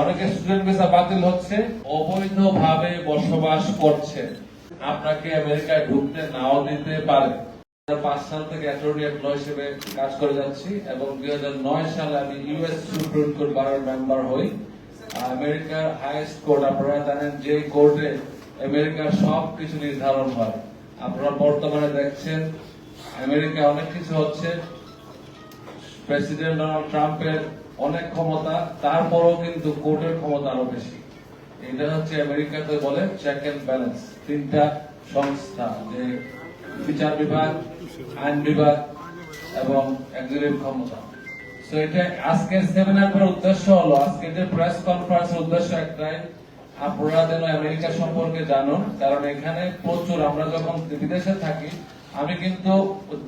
অনেকে student visa বাতিল হচ্ছে, অবৈধভাবে বসবাস করছে। আপনাকে আমেরিকায় ঢুকতে নাও দিতে পারে। পাঁচ সাল থেকে হিসেবে কাজ করে যাচ্ছি এবং দুই সালে আমি ইউএস সুপ্রিম কোর্ট বারের মেম্বার হই। আমেরিকার হাইয়েস্ট কোর্ট আপনারা জানেন যে কোর্টে আমেরিকার সব কিছু নির্ধারণ হয়। আপনারা বর্তমানে দেখছেন আমেরিকা অনেক কিছু হচ্ছে। প্রেসিডেন্ট ডোনাল্ড ট্রাম্পের অনেক ক্ষমতা, তারপরও কিন্তু কোর্টের ক্ষমতা আরও বেশি। এটা হচ্ছে আমেরিকাতে বলে চেক এন্ড ব্যালেন্স তিনটা সংস্থা, যে বিচার বিভাগ, আইন বিভাগ এবং এক্সিকিউটিভ ক্ষমতা। তো এটা আজকের সেমিনারের উদ্দেশ্য হলো, আজকে যে প্রেস কনফারেন্সের উদ্দেশ্য একটাই, আপনারা যেন আমেরিকা সম্পর্কে জানুন, কারণ এখানে প্রচুর, আমরা যখন বিদেশে থাকি, আমি কিন্তু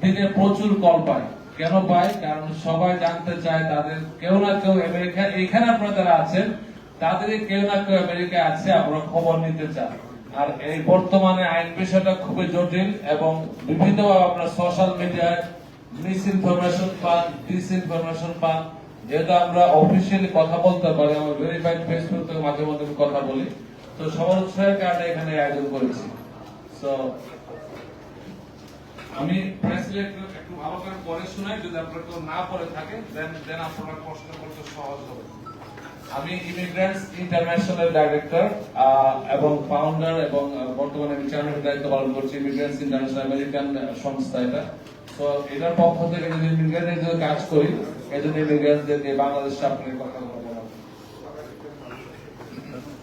দিনে প্রচুর কল পাই। কেন পাই কারণ সবাই জানতে চায় তাদের কেউ না কেউ আমেরিকা, এখানে আপনারা যারা আছেন তাদের কেউ না কেউ আমেরিকায় আছে, আমরা খবর নিতে চান আর এই বর্তমানে আইন বিষয়টা খুবই জটিল এবং বিভিন্ন আপনার সোশ্যাল মিডিয়ায় মিস ইনফরমেশন পান ডিস ইনফরমেশন পান, যেহেতু আমরা অফিসিয়ালি কথা বলতে পারি, আমার ভেরিফাইড ফেসবুক থেকে মাঝে মধ্যে কথা বলি। তো সবার উৎসাহের কারণে এখানে আয়োজন করেছি। তো আমি প্রেসিডেন্ট একটু ভালো করে পড়ে শোনাই, যদি আপনারা কেউ না পড়ে থাকে দেন দেন আপনারা প্রশ্ন করতে সহজ হবে। আমি ইমিগ্রেন্টস ইন্টারন্যাশনাল ডাইরেক্টর এবং ফাউন্ডার এবং বর্তমানে আমি চেয়ারম্যানের দায়িত্ব পালন করছি ইমিগ্রেন্টস ইন্টারন্যাশনাল আমেরিকান সংস্থা এটা। তো এটার পক্ষ থেকে যদি ইমিগ্রেন্টের যদি কাজ করি, এই জন্য ইমিগ্রেন্টসদেরকে বাংলাদেশে আপনার কথা বলব।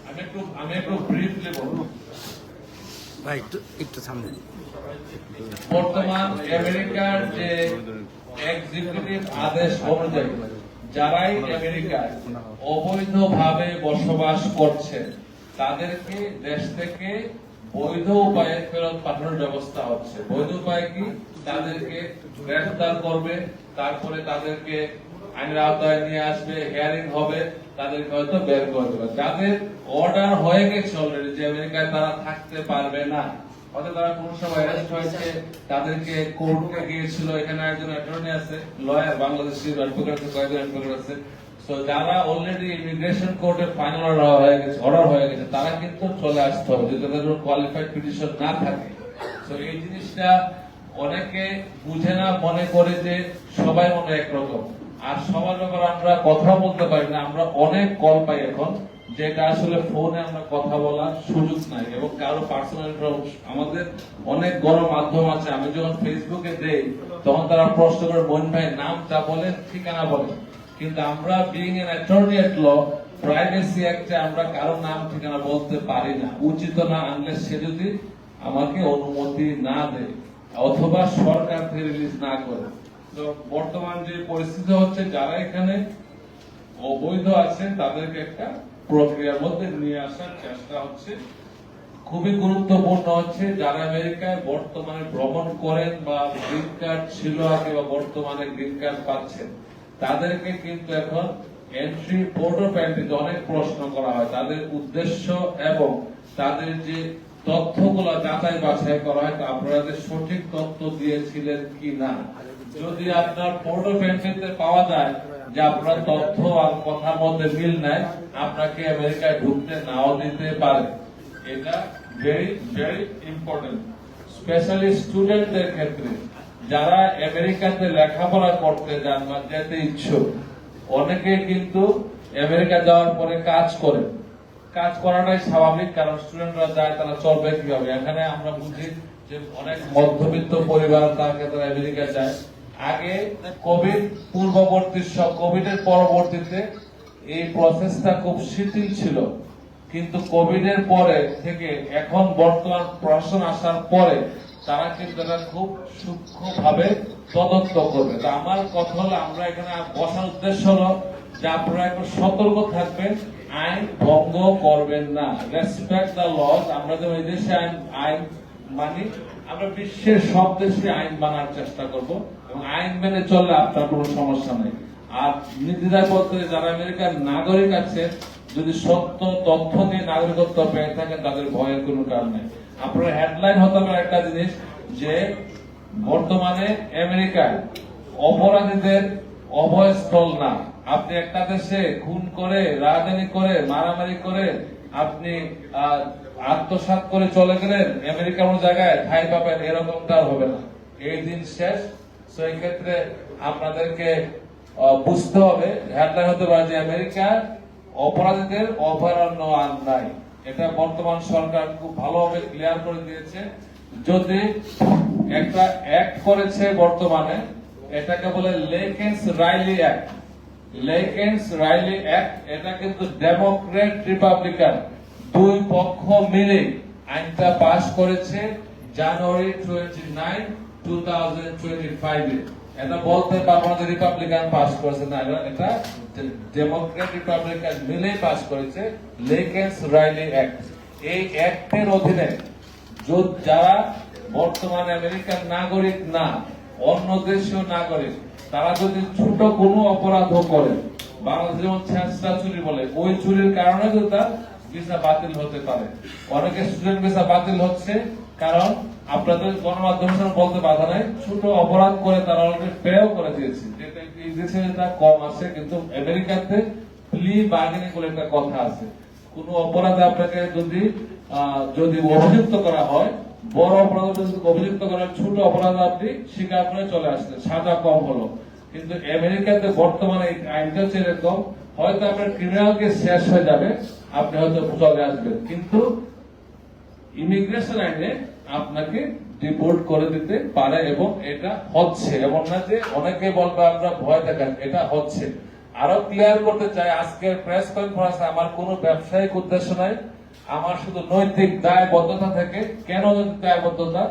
আমি একটু আমি একটু ব্রিফলি বলব। ভাই, একটু একটু সামনে বর্তমান আমেরিকার যে এক্সিকিউটিভ আদেশ অনুযায়ী, যারাই আমেরিকায় অবৈধভাবে বসবাস করছে, তাদেরকে দেশ থেকে বৈধ উপায়ে ফেরত পাঠানোর ব্যবস্থা হচ্ছে। বৈধ উপায় কি? তাদেরকে গ্রেফতার করবে, তারপরে তাদেরকে আইনের আওতায় নিয়ে আসবে হিয়ারিং হবে, তাদেরকে হয়তো বের করে দেবে। যাদের অর্ডার হয়ে গেছে অলরেডি যে আমেরিকায় তারা থাকতে পারবে না তারা কিন্তু চলে আসতে হবে, যদি তাদের কোয়ালিফাইড পিটিশন না থাকে। এই জিনিসটা অনেকে বুঝে না, মনে করে যে সবাই মনে একরকম। আর সবার ব্যাপারে আমরা কথা বলতে পারি না, আমরা অনেক কল পাই এখন। যেটা আসলে ফোনে আমরা কথা বলার সুযোগ নাই এবং কারও পার্সোনাল আমাদের অনেক বড় মাধ্যম আছে। আমি যখন ফেসবুকে দেই, তখন তারা প্রশ্ন করে মন ভাই নামটা বলেন ঠিকানা বলেন কিন্তু আমরা being an attorney at law privacy অ্যাক্টে আমরা কারও নাম, ঠিকানা বলতে পারি না। উচিত না আনলে সে যদি আমাকে অনুমতি না দেয় অথবা সরকার থেকে রিলিজ না করে। তো বর্তমান যে পরিস্থিতি হচ্ছে, যারা এখানে অবৈধ আছে তাদেরকে একটা প্রক্রিয়ার মধ্যে নিয়ে আসার চেষ্টা হচ্ছে। খুবই গুরুত্বপূর্ণ হচ্ছে যারা আমেরিকায় বর্তমানে ভ্রমণ করেন বা গ্রিন কার্ড ছিল আগে বা বর্তমানে গ্রিন কার্ড পাচ্ছেন, তাদেরকে কিন্তু এখন এন্ট্রি পোর্ট অফ অনেক প্রশ্ন করা হয়। তাদের উদ্দেশ্য এবং তাদের যে তথ্যগুলো যাচাই বাছাই করা হয় আপনারা সঠিক তথ্য দিয়েছিলেন কি না যদি আপনার পোর্ট অফ পাওয়া যায় যে আপনার তথ্য আর কথার মধ্যে মিল নাই, আপনাকে আমেরিকায় ঢুকতে নাও দিতে পারে। এটা ভেরি ভেরি ইম্পর্টেন্ট স্পেশালি স্টুডেন্টদের ক্ষেত্রে, যারা আমেরিকাতে লেখাপড়া করতে যান বা যেতে ইচ্ছুক, অনেকে কিন্তু আমেরিকা যাওয়ার পরে কাজ করে। কাজ করাটাই স্বাভাবিক, কারণ স্টুডেন্টরা যায় তারা চলবে কীভাবে। এখানে আমরা বুঝি যে অনেক মধ্যবিত্ত পরিবার তারা আমেরিকা যায়। আগে কোভিড পূর্ববর্তী সব কোভিড এর পরবর্তীতে এই প্রসেসটা খুব শিথিল ছিল। কিন্তু কোভিড এর পরে থেকে এখন বর্তমান প্রশাসন আসার পরে তারা কিন্তু এটা খুব সূক্ষ্ম ভাবে তদন্ত করবে। তা আমার কথা হলো, আমরা এখানে বসার উদ্দেশ্য হলো যে আপনারা একটু সতর্ক থাকবেন, আইন ভঙ্গ করবেন না। রেসপেক্ট দ্য লজ আমরা যেমন এই দেশে আইন আইন মানি, আমরা বিশ্বের সব দেশে আইন মানার চেষ্টা করব। আইন মেনে চললে আপনার কোনো সমস্যা নেই। আর যারা আমেরিকার নাগরিক আছে যদি সত্য তথ্য নাগরিকত্ব পেয়ে থাকেন তাদের ভয়ের কোনো আপনার হেডলাইন হতে হবে একটা জিনিস যে বর্তমানে আমেরিকায় অপরাধীদের না। আপনি একটা দেশে খুন করে রাজধানী করে মারামারি করে আপনি আহ, আত্মসাৎ করে চলে গেলেন আমেরিকার কোনো জায়গায় ঠাই পাবেন এরকমটা হবে না। এই দিন শেষ এই ক্ষেত্রে আপনাদেরকে বুঝতে হবে হেডলাইন হতে পারে যে আমেরিকার অপরাধীদের অভয়ারণ্য আর নাই। এটা বর্তমান সরকার খুব ভালোভাবে ক্লিয়ার করে দিয়েছে। যদি একটা অ্যাক্ট করেছে বর্তমানে, এটাকে বলে Laken's Riley Act Laken's Riley Act এটা কিন্তু ডেমোক্রেট রিপাবলিকান দুই পক্ষ মিলে আইনটা পাশ করেছে January twenty nine two thousand এটা যারা বর্তমানে আমেরিকার নাগরিক না, অন্য দেশীয় নাগরিক, তারা যদি ছোট কোনো অপরাধ করে, বাংলাদেশ চুরি বলে, ওই চুরির কারণে যদি তার ভিসা বাতিল হতে পারে। অনেকে স্টুডেন্ট ভিসা বাতিল হচ্ছে কারণ আপনাদের গণমাধ্যম বলতে বাধা নাই। ছোট অপরাধ করে তারা অলরেডি পেও করে দিয়েছে। যেটা দেশে কম আছে, কিন্তু আমেরিকাতে প্লি বার্গেনিং বলে একটা কথা আছে। কোন অপরাধে আপনাকে যদি যদি অভিযুক্ত করা হয়, বড় অপরাধ অভিযুক্ত করা ছোট অপরাধ আপনি স্বীকার করে চলে আসলেন। সাজা কম হলো। কিন্তু আমেরিকাতে বর্তমানে আইনটা হচ্ছে এরকম, হয়তো আপনার ক্রিমিনাল কেস শেষ হয়ে যাবে, আপনি হয়তো চলে আসবেন। কিন্তু ইমিগ্রেশন আইনে আপনাকে ডিপোর্ট করে দিতে পারে এবং এটা হচ্ছে এবং না যে অনেকে বলবে, আমরা ভয় দেখান, এটা হচ্ছে। আরও ক্লিয়ার করতে চাই আজকের প্রেস কনফারেন্স আমার কোনো ব্যবসায়িক উদ্দেশ্য নাই। আমার শুধু নৈতিক দায়বদ্ধতা থেকে কেন দায়বদ্ধতা?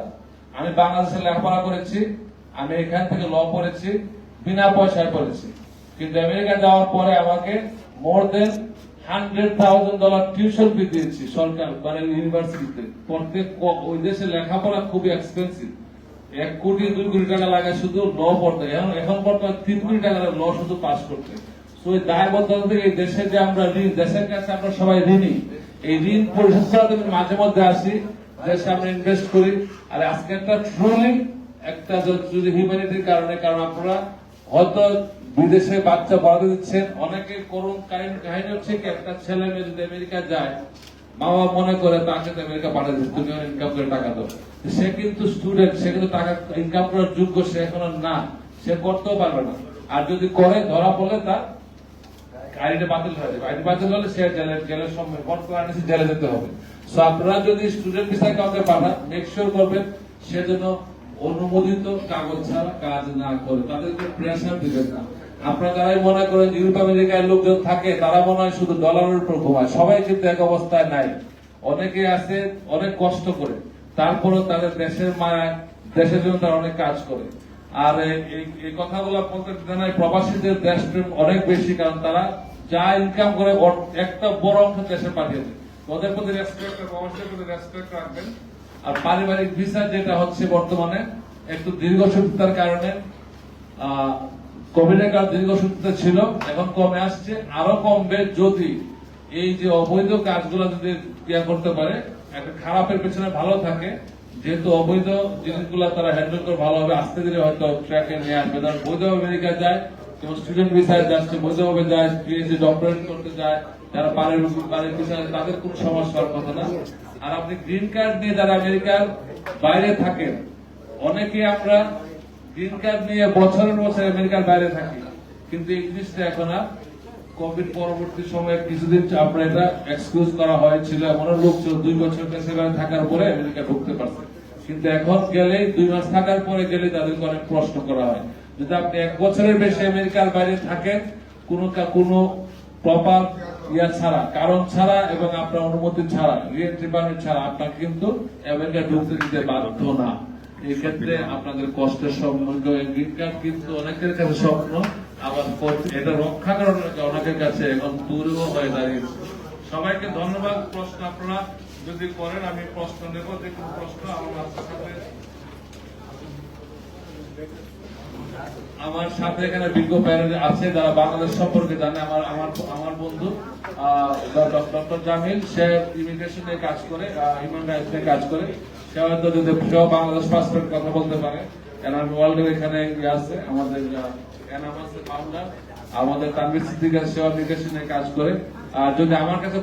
আমি বাংলাদেশে লেখাপড়া করেছি, আমি এখান থেকে ল পড়েছি, বিনা পয়সায় পড়েছি। কিন্তু আমেরিকা যাওয়ার পরে আমাকে মোর দেন হান্ড্রেড টিউশন ফি দিয়েছি সরকার মানে ওই দেশে লেখাপড়া খুবই এক্সপেন্সিভ এক কোটি, দুই কোটি টাকা লাগে শুধু পড়তে। এখন তিন কোটি টাকা শুধু করতে। এই যে আমরা ঋণ, দেশের কাছে আমরা সবাই ঋণী। এই ঋণ মাঝে মধ্যে আসি আমরা ইনভেস্ট করি। আর আজকে একটা একটা যদি হিউম্যানিটির কারণে, কারণ আপনারা হয়তো বিদেশে বাচ্চা পড়াতে দিচ্ছেন। অনেকে করুন কাহিনী কাহিনী হচ্ছে কি, একটা ছেলে মেয়ে যদি আমেরিকা যায়, বাবা মনে করে তাকে তো আমেরিকা পাঠিয়ে দিচ্ছে, তুমি ইনকাম করে টাকা দাও। সে কিন্তু স্টুডেন্ট সে কিন্তু টাকা ইনকাম করার যোগ্য সে এখনও না। সে করতেও পারবে না। আর যদি করে, ধরা পড়লে তার আইডিটা বাতিল হয়ে যাবে। আইডি বাতিল হলে সে জেলের জেলের সময় বর্তমানে জেলে যেতে হবে। সো আপনারা যদি স্টুডেন্ট ভিসা কাউকে পাঠান মেক শিওর করবেন, সে যেন অনুমোদিত কাগজ ছাড়া কাজ না করে। তাদেরকে প্রেশার দিবেন না। আপনারা যারাই মনে করেন ইউরোপ আমেরিকায় লোকজন থাকে, তারা মনে হয় শুধু ডলারের উপর ঘুমায়। সবাই কিন্তু এক অবস্থায় নাই। অনেকে আছে, অনেক কষ্ট করে। তারপরে তাদের দেশের মায়া, দেশের জন্য তারা অনেক কাজ করে। আর এই- কথাগুলো বলতে জানাই, প্রবাসীদের দেশপ্রেম অনেক বেশি, কারণ তারা যা ইনকাম করে একটা বড় অংশ দেশে পাঠিয়ে দেয় ওদের প্রতি রেসপেক্ট প্রবাসীদের প্রতি রেসপেক্ট রাখবেন। আর পারিবারিক ভিসা যেটা হচ্ছে বর্তমানে, একটু দীর্ঘসূত্রতার কারণে কোভিড এর কারণে দীর্ঘসূত্রতা ছিল, এখন কমে আসছে, আরও কমবে যদি এই যে অবৈধ কাজগুলো যদি ইয়া করতে পারে, একটা খারাপের পেছনে ভালো থাকে, যেহেতু অবৈধ জিনিসগুলো তারা হ্যান্ডেল করে ভালোভাবে আসতে দিলে হয়তো ট্র্যাকে নিয়ে আসবে। তারা বৈধ আমেরিকা যায়, যেমন স্টুডেন্ট ভিসায় যাচ্ছে, বৈধভাবে যায় পিএইচডি ডক্টরেট করতে যায়, যারা পারের পারের ভিসায় তাদের কোনো সমস্যা হওয়ার কথা না। আর আপনি গ্রিন কার্ড নিয়ে যারা আমেরিকার বাইরে থাকেন, অনেকে আমরা গ্রিন কার্ড নিয়ে বছরের বছর আমেরিকার বাইরে থাকি। কিন্তু এই জিনিসটা এখন আর কোভিড পরবর্তী সময়ে কিছুদিন আপনার এটা এক্সকিউজ করা হয়েছিল। এমন লোক দুই বছর সেখানে থাকার পরে আমেরিকা ঢুকতে পারছে। কিন্তু এখন গেলে দুই মাস থাকার পরে গেলে তাদেরকে অনেক প্রশ্ন করা হয়। যদি আপনি এক বছরের বেশি আমেরিকার বাইরে থাকেন, কোনো কোনো প্রপার ইয়া ছাড়া, কারণ ছাড়া এবং আপনার অনুমতি ছাড়া রিএন্ট্রি পারমিট ছাড়া আপনাকে কিন্তু আমেরিকা ঢুকতে দিতে বাধ্য না। এই ক্ষেত্রে আপনাদের কষ্টের গ্রিন কার্ড কিন্তু অনেকের কাছে স্বপ্ন, আবার এটা রক্ষা করার অনেকের কাছে এখন হয়ে দাঁড়িয়েছে। সবাইকে ধন্যবাদ। প্রশ্ন আপনারা যদি করেন, আমি প্রশ্ন নেব প্রশ্ন আমার সাথে। আমার সাথে এখানে বিজ্ঞ প্যানেল আছে, যারা বাংলাদেশ সম্পর্কে জানে, আমার আমার আমার বন্ধু ডক্টর জামিল, সে ইমিগ্রেশন কাজ করে হিউম্যান রাইটস কাজ করে। যদি বাংলাদেশ পাসপোর্ট কথা বলতে পারে ওয়ার্ল্ডের এখানে ইয়ে আছে, আমাদের আমাদের তানবির সেবা কাজ করে। আর যদি আমার কাছে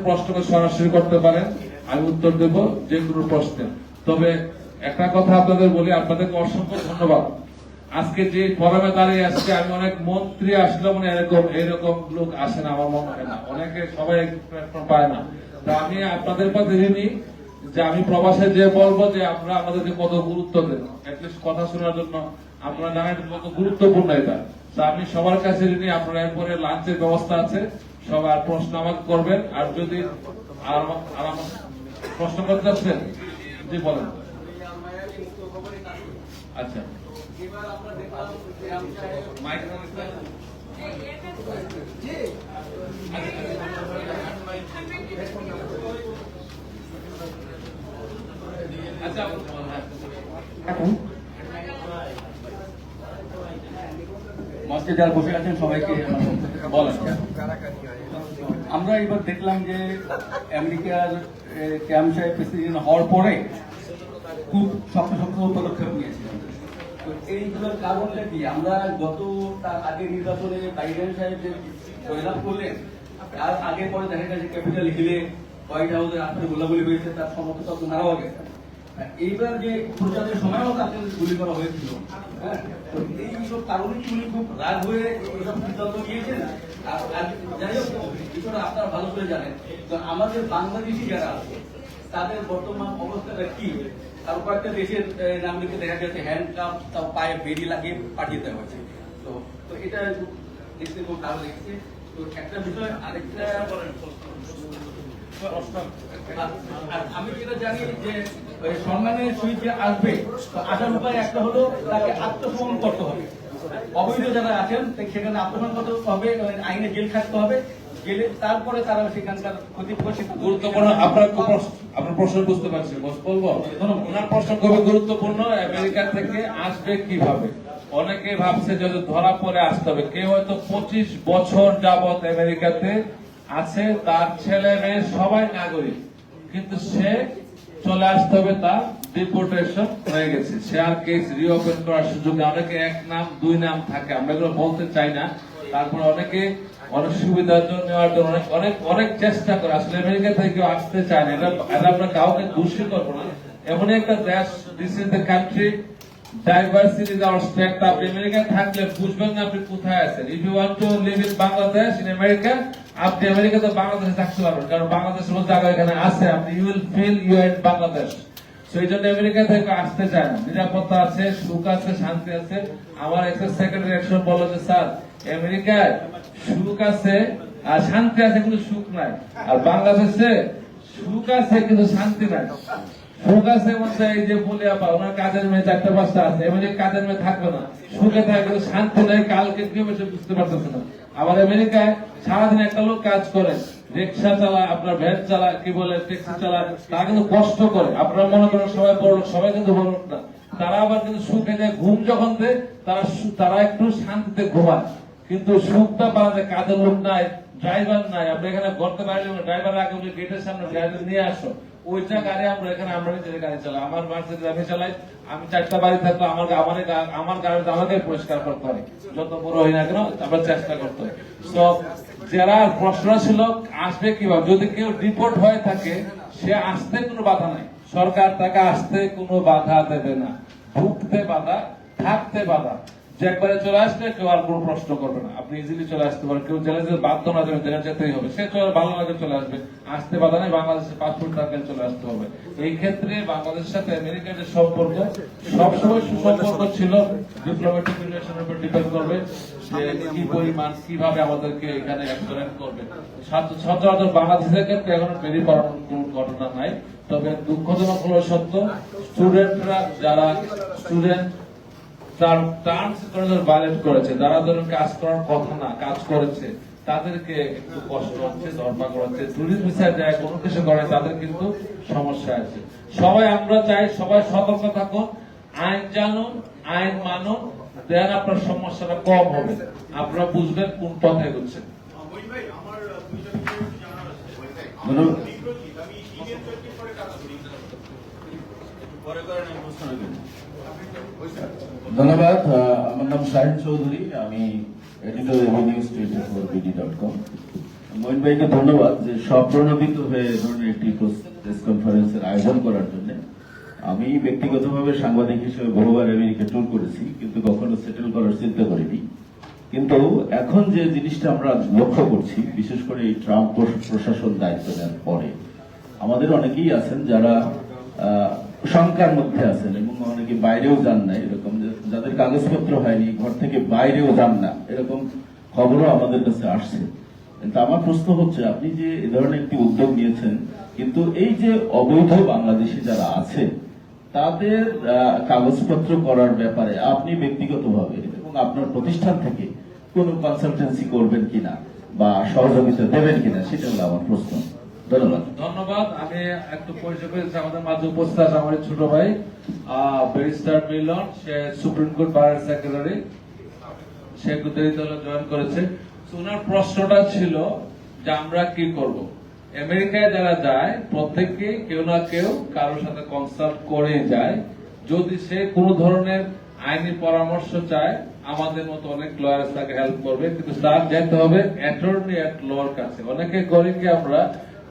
সরাসরি করতে পারেন, আমি উত্তর দেব যে কোনো প্রশ্নে। তবে একটা কথা আপনাদের বলি, আপনাদেরকে অসংখ্য ধন্যবাদ। আজকে যে ফোরামে দাঁড়িয়ে আসছে আমি অনেক মন্ত্রী আসলে মানে এরকম এরকম লোক আসে না, আমার মনে হয় না। অনেকে সবাই প্ল্যাটফর্ম পায় না। তা আমি আপনাদের কাছে ঋণী। যে আমি প্রবাসে যে বলব যে আমরা আমাদেরকে কত গুরুত্ব দেন অ্যাটলিস্ট কথা শোনার জন্য আপনারা জানেন কত গুরুত্বপূর্ণ এটা। তা আমি সবার কাছে ঋণী আপনারা এরপরে লাঞ্চের ব্যবস্থা আছে। সবার প্রশ্ন আমাকে করবেন। আর যদি আর প্রশ্ন করতে চাচ্ছেন জি বলেন। আচ্ছা। মাইক আচ্ছা হ্যাঁ। মঞ্চে যারা বসে আছেন, সবাইকে আমার এবার দেখলাম যে আমেরিকার ক্যাম্প সাহেব প্রেসিডেন্ট হওয়ার পরে খুব শক্ত শক্ত পদক্ষেপ নিয়েছিলেন তো এইগুলোর কারণটা কি? আমরা গত তার আগে নির্বাচনে বাইডেন সাহেব যে জয়লাভ করলেন, তার আগে পরে দেখা গেছে ক্যাপিটাল হিলে হোয়াইট হাউসের আসলে গোলাগুলি হয়েছে, তার সমর্থক তো মারাও গেছে এইবার যে প্রচারের সময়ও তাকে গুলি করা হয়েছিল হ্যাঁ এইসব কারণে উনি খুব রাগ হয়ে এইসব সিদ্ধান্ত নিয়েছেন। আর আর যাই হোক বিষয়টা আপনারা ভালো করে জানেন। তো আমাদের বাংলাদেশি যারা আছে তাদের বর্তমান অবস্থাটা কি? তার কয়েকটা দেশের আহ, নাগরিককে দেখা গেছে হ্যান্ড কাপ তাও পায়ে বেরি লাগিয়ে পাঠিয়ে দেওয়া হয়েছে। তো তো এটা দেখতে খুব ভালো লেগেছে। তো একটা বিষয় আরেকটা আর- আর আমি যেটা জানি যে সম্মানের যে আসবে আসার উপায় একটা হলো তাকে আত্মসমর্পণ করতে হবে। অবৈধ যারা আছেন সেখানে আত্মসমর্পণ করতে হবে মানে আইনে জেল খাটতে হবে। জেলে তারপরে তারা সেখানকার ক্ষতিপূরণ সিদ্ধান্ত- গুরুত্বপূর্ণ আপনার আপনার প্রশ্ন বুঝতে পারছি বলব? ওনার প্রশ্ন খুবই গুরুত্বপূর্ণ আমেরিকা থেকে আসবে কীভাবে? অনেকে ভাবছে যে ধরা পড়ে আসতে হবে। কেউ হয়তো পঁচিশ বছর যাবত আমেরিকাতে আছে, তার ছেলে মেয়ে সবাই নাগরিক। কিন্তু সে চলে আসতে হবে তার ডিপোর্টেশন হয়ে গেছে। সে আর কেস রিওপেন করার সুযোগ অনেকে এক নাম, দুই নাম থাকে। আমরা এগুলো বলতে চাই না। তারপর অনেকে অনেক সুবিধার জন্য নেওয়ার জন্য অনেক অনেক অনেক চেষ্টা করে। আসলে আমেরিকা থেকে কেউ আসতে চায় না। এটা আমরা কাউকে দোষী করব না। এমন একটা দেশ this is the country strength আপনি থাকলে বুঝবেন না আপনি কোথায় আছেন। If you want to live in Bangladesh in America আপনি আমেরিকাতে বাংলাদেশে থাকতে পারবেন, কারণ বাংলাদেশের জায়গা এখানে আছে। আপনি you will feel you Bangladesh সেই জন্য আমেরিকা থেকে আসতে চায় না। নিরাপত্তা আছে, সুখ আছে, শান্তি আছে। আমার এক্সেস সেক্রেটারি একশন বলল যে, স্যার আমেরিকায় সুখ আছে আর শান্তি আছে, কিন্তু সুখ নাই। আর বাংলাদেশে সুখ আছে, কিন্তু শান্তি নাই। এই যে বলে আপা ওনার কাজের মেয়ে চারটা পাঁচটা আছে কাজের মেয়ে থাকবে না। সুখে থাকবে শান্তি কালকে কি হবে সে বুঝতে পারতেছে না। আবার আমেরিকায় সারাদিন একটা লোক কাজ করে, রিক্সা চালায়, আপনার ভ্যান চালায়, কি বলে, ট্যাক্সি চালায়, তারা কিন্তু কষ্ট করে। আপনারা মনে করেন সবাই সবাই কিন্তু বড় না। তারা আবার কিন্তু সুখে যায়, ঘুম যখন দেয়, তারা তারা একটু শান্তিতে ঘুমায়। কিন্তু সুখটা পাওয়া যায়, কাজের লোক নাই, ড্রাইভার নাই। আপনি এখানে করতে পারলে ড্রাইভার আগে গেটের সামনে নিয়ে আসো। ওইটা গাড়ি আমরা এখানে, আমরা নিজের গাড়ি চালাই। আমার মার্সিডিজ আমি চালাই, আমি চারটা বাড়ি থাকতো আমার আমার আমার গাড়িটা আমাকে পরিষ্কার করতে যত বড় হই না কেন আমরা চেষ্টা করতে তো যারা প্রশ্ন ছিল, আসবে কীভাবে? যদি কেউ রিপোর্ট হয়ে থাকে, সে আসতে কোনো বাধা নাই। সরকার তাকে আসতে কোনো বাধা দেবে না। ঢুকতে বাধা, থাকতে বাধা। যে একবারে চলে আসলে কেউ আর কোনো প্রশ্ন করবে না। আপনি ইজিলি চলে আসতে পারেন। কেউ জেলে যেতে বাধ্য না যাবে জেলে যেতেই হবে। সে চলে লাগে চলে আসবে। আসতে বাধা নেই, বাংলাদেশের পাসপোর্ট থাকলে চলে আসতে হবে। এই ক্ষেত্রে বাংলাদেশের সাথে আমেরিকার যে সম্পর্ক, সবসময় সুসম্পর্ক ছিল। ডিপ্লোমেটিক রিলেশনের উপর ডিপেন্ড করবে যে কি পরিমাণ, কীভাবে আমাদেরকে এখানে এক্সপ্লেন করবে। সচরাচর বাংলাদেশের ক্ষেত্রে এখন বেরিয়ে পড়ার কোনো ঘটনা নাই। তবে দুঃখজনক হলো সত্য স্টুডেন্টরা যারা স্টুডেন্ট টার্মস কন্ডিশন ভায়োলেট করেছে। যারা ধরুন কাজ করার কথা না কাজ করেছে তাদেরকে একটু কষ্ট হচ্ছে ধরপাকড় হচ্ছে টুরিস্ট ভিসা যায় কোনো কিছু করে তাদের কিন্তু সমস্যা আছে। সবাই আমরা চাই সবাই সতর্ক থাকুন আইন জানুন আইন মানুন দেন আপনার সমস্যাটা কম হবে। আপনারা বুঝবেন কোন পথে এগোচ্ছেন। পরে করেন ধন্যবাদ। আমার নাম শাহিন চৌধুরী, আমি এডিটর এবং news twenty four BD dot com. Mohin ভাইকে ধন্যবাদ যে স্বপ্রণোদিত হয়ে ধরনের একটি প্রেস কনফারেন্সের আয়োজন করার জন্য। আমি ব্যক্তিগতভাবে সাংবাদিক হিসেবে বহুবার আমেরিকা ট্যুর করেছি, কিন্তু কখনো সেটেল করার চিন্তা করিনি। কিন্তু এখন যে জিনিসটা আমরা লক্ষ্য করছি, বিশেষ করে এই ট্রাম্প প্রশাসন দায়িত্ব নেওয়ার পরে, আমাদের অনেকেই আছেন যারা শঙ্কার মধ্যে আছেন এবং অনেকে বাইরেও যান না এরকম যাদের কাগজপত্র হয়নি, ঘর থেকে বাইরেও যান না, এরকম খবরও আমাদের কাছে আসছে। কিন্তু আমার প্রশ্ন হচ্ছে, আপনি যে এ ধরনের একটি উদ্যোগ নিয়েছেন, কিন্তু এই যে অবৈধ বাংলাদেশি যারা আছে, তাদের কাগজপত্র করার ব্যাপারে আপনি ব্যক্তিগতভাবে এবং আপনার প্রতিষ্ঠান থেকে কোনো কনসালটেন্সি করবেন কিনা বা সহযোগিতা দেবেন কিনা, সেটা হলো আমার প্রশ্ন। ধন্যবাদ। আমি একটু পরিচয় করেছি আমাদের মাঝে উপস্থিত আছে আমার ছোট ভাই ব্যারিস্টার মিলন, সে সুপ্রিম কোর্ট সেক্রেটারি সে জয়েন করেছে। ওনার প্রশ্নটা ছিল যে আমরা কি করব? আমেরিকায় যারা যায়, প্রত্যেককে কেউ না কেউ কারোর সাথে কনসাল্ট করে যায়। যদি সে কোনো ধরনের আইনি পরামর্শ চায়, আমাদের মতো অনেক লয়ার তাকে হেল্প করবে। কিন্তু তার যেতে হবে অ্যাটর্নি অ্যাট লর কাছে। অনেকে করি কি আমরা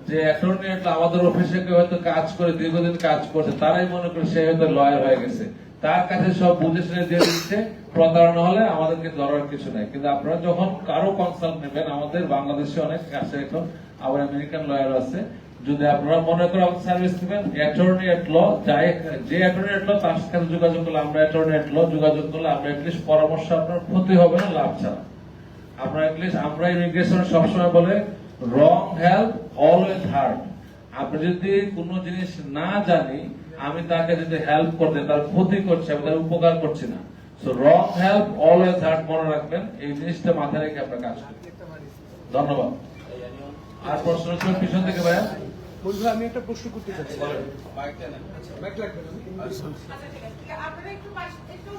যে অ্যাটর্নি অ্যাট আমাদের অফিসে কেউ হয়তো কাজ করে, দীর্ঘদিন কাজ করছে, তারাই মনে করে সে হয়তো লয়ার হয়ে গেছে। তার কাছে সব বুঝে শুনে দিয়ে দিচ্ছে, প্রতারণা হলে আমাদেরকে ধরার কিছু নাই। কিন্তু আপনারা যখন কারও কনসাল্ট নেবেন, আমাদের বাংলাদেশে অনেক আছে এখন, আবার আমেরিকান লয়ার আছে। যদি আপনারা মনে করেন আমাদের সার্ভিস নেবেন অ্যাটর্নি এট ল যে অ্যাটর্নি এট ল তার সাথে যোগাযোগ করলে আমরা অ্যাটর্নি এট ল যোগাযোগ করলে আমরা এটলিস্ট পরামর্শ, আপনার ক্ষতি হবে না, লাভ ছাড়া। আমরা এটলিস্ট আমরা ইমিগ্রেশন সবসময় বলে রং হেল্প অলওয়েজ হার্ট আপনি যদি কোনো জিনিস না জানি আমি তাকে যদি হেল্প করতে তার ক্ষতি করছি আমি তার উপকার করছি না। So wrong help always hurt মনে রাখবেন এই জিনিসটা মাথায় রেখে আপনার কাজ করবেন ধন্যবাদ। আর প্রশ্ন ছিল পিছন থেকে ভাইয়া। বন্ধু আমি একটা প্রশ্ন করতে চাচ্ছি? আপনারা একটু একটু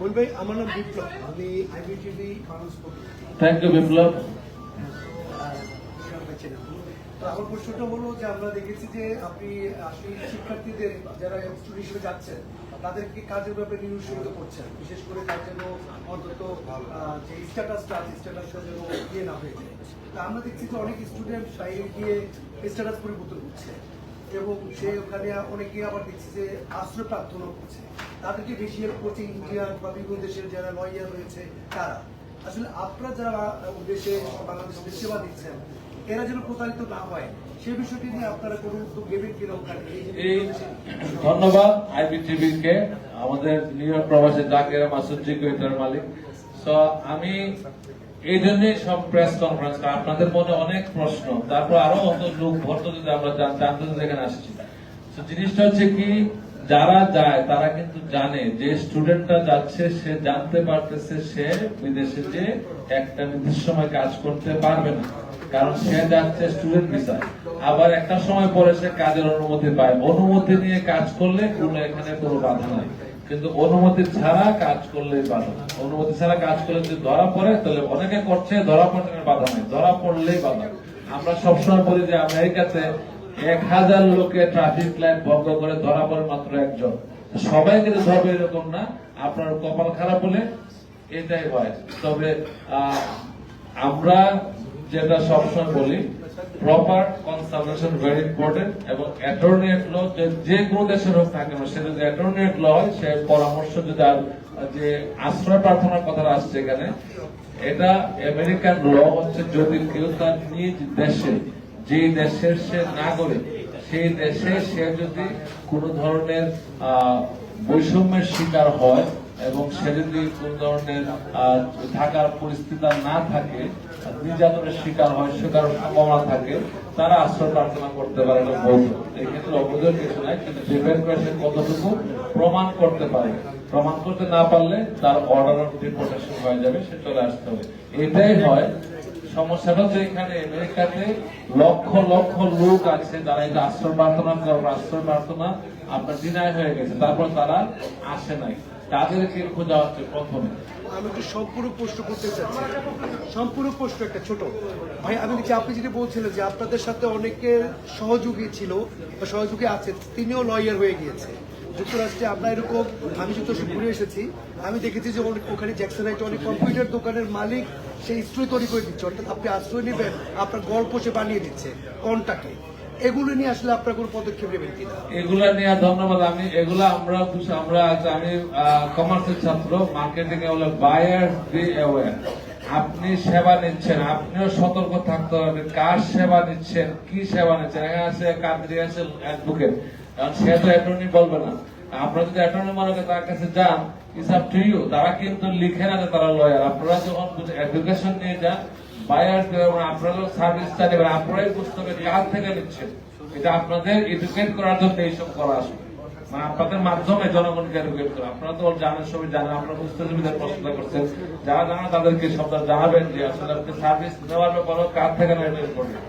মইন ভাই আমার নাম বিপ্লব। আমি আইবিটিভি মানুষ থ্যাংক ইউ বিপ্লব। তো আমার প্রশ্নটা হলো যে আমরা দেখেছি যে আপনি আপনি শিক্ষার্থীদের যারা স্টুডেন্ট হিসেবে যাচ্ছেন তাদেরকে কাজের ব্যাপারে নিরুৎসাহিত করছেন? বিশেষ করে তার জন্য অন্তত যে স্ট্যাটাসটা আছে স্ট্যাটাসটা যেন ইয়ে না হয়ে যায়। তা আমরা দেখছি যে অনেক স্টুডেন্ট বাইরে গিয়ে স্ট্যাটাস পরিবর্তন করছে। এবং সে ওখানে অনেকে আবার দেখছি যে আশ্রয় প্রার্থনা করছে। তাদেরকে বেশি করছে ইন্ডিয়ান বা বিভিন্ন দেশের যারা লয়ার রয়েছে তারা। আসলে আপনারা যারা দেশে বাংলাদেশের সেবা দিচ্ছেন এরা যেন প্রতারিত না হয় সে বিষয়টি নিয়ে আপনারা কোনো উদ্যোগ নেবেন কিনা ধন্যবাদ কে আমাদের নিউ ইয়র্ক প্রবাসী এটার মালিক। তো আমি এই জন্যই সব প্রেস কনফারেন্স আপনাদের মনে অনেক প্রশ্ন তারপর আরও অত লোক ভর্ত যদি আমরা জান- জানতে এখানে আসছি। জিনিসটা হচ্ছে কি যারা যায়, তারা কিন্তু জানে যে স্টুডেন্টটা যাচ্ছে, সে জানতে পারতেছে সে বিদেশে যে একটা নির্দিষ্ট সময় কাজ করতে পারবে না। কারণ সে যাচ্ছে স্টুডেন্ট ভিসায় আবার একটা সময় পরে সে কাজের অনুমতি পায়। অনুমতি নিয়ে কাজ করলে কোনো এখানে কোনো বাধা নাই। কিন্তু অনুমতি ছাড়া কাজ করলে বাধা অনুমতি ছাড়া কাজ করলে যদি ধরা পড়ে, তাহলে অনেকে করছে, ধরা পড়লে বাধা নেই। ধরা পড়লেই বাধা আমরা সবসময় বলি যে আমেরিকাতে এক হাজার লোকে ট্রাফিক লাইট ভঙ্গ করে ধরা পড়ে মাত্র একজন। সবাই কিন্তু ধরবে এরকম না, আপনার কপাল খারাপ হলে এটাই হয়। তবে আমরা যেটা সবসময় বলি প্রপার কনসালটেশন ভেরি ইম্পর্টেন্ট এবং অ্যাটর্নি ল যে কোনো দেশের হোক না কেন, সে যদি অ্যাটর্নি ল হয়, সে পরামর্শ যদি আর, যে আশ্রয় প্রার্থনার কথা আসছে এখানে, এটা আমেরিকান ল হচ্ছে যদি কেউ তার নিজ দেশে যে দেশের সে নাগরিক, সেই দেশে সে যদি কোন ধরনের বৈষম্যের শিকার হয় এবং সে যদি কোন ধরনের থাকার পরিস্থিতি না থাকে, নির্যাতনের শিকার হয় শিকার সম্ভাবনা থাকে, তারা আশ্রয় প্রার্থনা করতে পারে এটা বৈধ এক্ষেত্রে অবৈধ কিছু নাই, কিন্তু ডিপেন্ড করে সে কতটুকু প্রমাণ করতে পারে, প্রমাণ করতে না পারলে তার অর্ডার অফ ডিপোর্টেশন হয়ে যাবে, সে চলে আসতে হবে। এটাই হয় সমস্যাটা হচ্ছে এখানে আমেরিকাতে লক্ষ লক্ষ লোক আছে যারা আশ্রয় প্রার্থনা করে আশ্রয় প্রার্থনা আপনার ডিনাই হয়ে গেছে, তারপর তারা আসে নাই। তাদেরকে খোঁজা হচ্ছে প্রথমে। আমি একটু সম্পূর্ণ প্রশ্ন করতে চাচ্ছি। প্রশ্ন একটা ছোট। ভাই, আমি আপনি যেটা বলছিলেন যে আপনাদের সাথে অনেকের সহযোগী ছিল বা সহযোগী আছে, তিনিও লয়ার হয়ে গিয়েছে। যুক্তরাষ্ট্রে আমরা এরকম, আমি যুক্তরাষ্ট্রে ঘুরে এসেছি। আমি দেখেছি যে ওখানে- ওখানে জ্যাকসনাইটে অনেক কম্পিউটার দোকানের মালিক সেই স্ট্রি তৈরি করে দিচ্ছে। অর্থাৎ আপনি আশ্রয় নেবেন, আপনার গল্প সে বানিয়ে দিচ্ছে, কনটাকে। আপনি সেবা নিচ্ছেন, আপনিও সতর্ক থাকতে হবে। কার সেবা নিচ্ছেন, কি সেবা নিচ্ছেন? আছে কাদ্রি আছে অ্যাডভোকেট কারণ সে তো অ্যাটর্নি বলবে না। আপনারা যদি অ্যাটর্নি মনে তার কাছে যান তারা কিন্তু লিখে না তারা লয়ার আপনারা যখন এডুকেশন নিয়ে যান বায়ার আপনারা সার্ভিস নেবেন আপনারাই বুঝতে কার থেকে নিচ্ছেন। এটা আপনাদের এডুকেট করার জন্য এইসব করা আসবে মানে আপনাদের মাধ্যমে জনগণকে এডুকেট করা। আপনারা তো জানেন, সবাই জানেন, আপনারা সুবিধার প্রশ্ন করছেন। যারা জানা তাদেরকে সব জানাবেন যে আসলে আপনি সার্ভিস নেওয়ার ব্যাপারে কার থেকে নেবেন করবেন